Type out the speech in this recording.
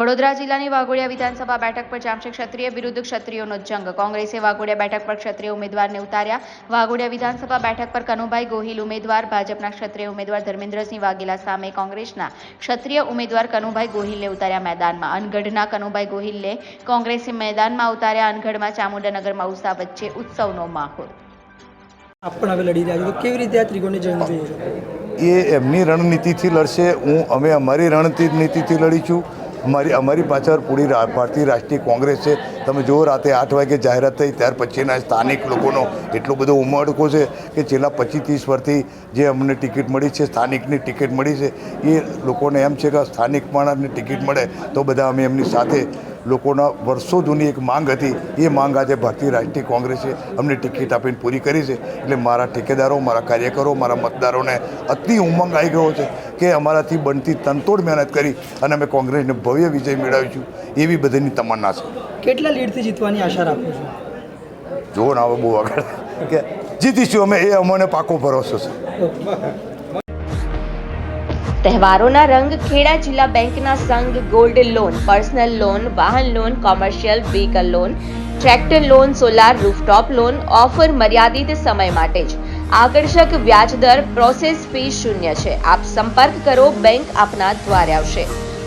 વડોદરા જિલ્લાની વાઘોડિયા વિધાનસભા બેઠક પર જામશે ક્ષત્રિય વિરુદ્ધ ક્ષત્રિયોનો જંગ. કોંગ્રેસે વાઘોડિયા બેઠક પર ક્ષત્રિય ઉમેદવારને ઉતાર્યા. વાઘોડિયા વિધાનસભા બેઠક પર કનુભાઈ ગોહિલ ઉમેદવાર ભાજપના ક્ષત્રિય ઉમેદવાર ધર્મેન્દ્રસિંહ વાઘેલા સામે કોંગ્રેસના ક્ષત્રિય ઉમેદવાર કનુભાઈ ગોહિલને ઉતાર્યા મેદાનમાં. અનગઢના કનુભાઈ ગોહિલને કોંગ્રેસે મેદાનમાં ઉતાર્યા. અનગઢમાં ચામુંડાનગર માઉસા વચ્ચે ઉત્સવનો માહોલ. આપણ પણ હવે લડી રહ્યા છો. કેવી રીતે આ ત્રિકોણની જંગ જોઈએ એ એમની રણનીતિથી લડશે. હું અમે અમારી રણનીતિથી લડીશું. અમારી અમારી પાછળ પૂરી ભારતીય રાષ્ટ્રીય કોંગ્રેસ છે. તમે જુઓ, રાતે આઠ વાગે જાહેરાત થઈ, ત્યાર પછીના સ્થાનિક લોકોનો એટલો બધો ઉમળકો છે કે છેલ્લા પચીસ ત્રીસ વર્ષથી જે અમને ટિકિટ મળી છે, સ્થાનિકની ટિકિટ મળી છે, એ લોકોને એમ છે કે સ્થાનિક માણસને ટિકિટ મળે તો બધા અમે એમની સાથે લોકોના વર્ષો જૂની એક માંગ હતી. એ માંગ આજે ભારતીય રાષ્ટ્રીય કોંગ્રેસે અમને ટિકિટ આપીને પૂરી કરી છે. એટલે મારા ઠેકેદારો, મારા કાર્યકરો, મારા મતદારોને અતિ ઉમંગ આવી ગયો છે કે અમારાથી બનતી તનતોડ મહેનત કરી અને અમે કોંગ્રેસને ભવ્ય વિજય મેળવીશું. એવી બધાની તમન્ના છે. કેટલા લીડથી જીતવાની આશા રાખું છું. જુઓ ને હવે બહુ આગળ. કે જીતીશું અમે એ અમને પાકો ભરોસો છે. તહેવારોના રંગ ખેડા જિલ્લા બેંકના સંઘ ગોલ્ડ લોન પર્સનલ લોન વાહન loan commercial vehicle loan tractor loan solar rooftop loan offer મર્યાદિત સમય માટે જ. આકર્ષક વ્યાજદર પ્રોસેસ ફી શૂન્ય છે. આપ સંપર્ક કરો બેંક આપના દ્વારે આવશે.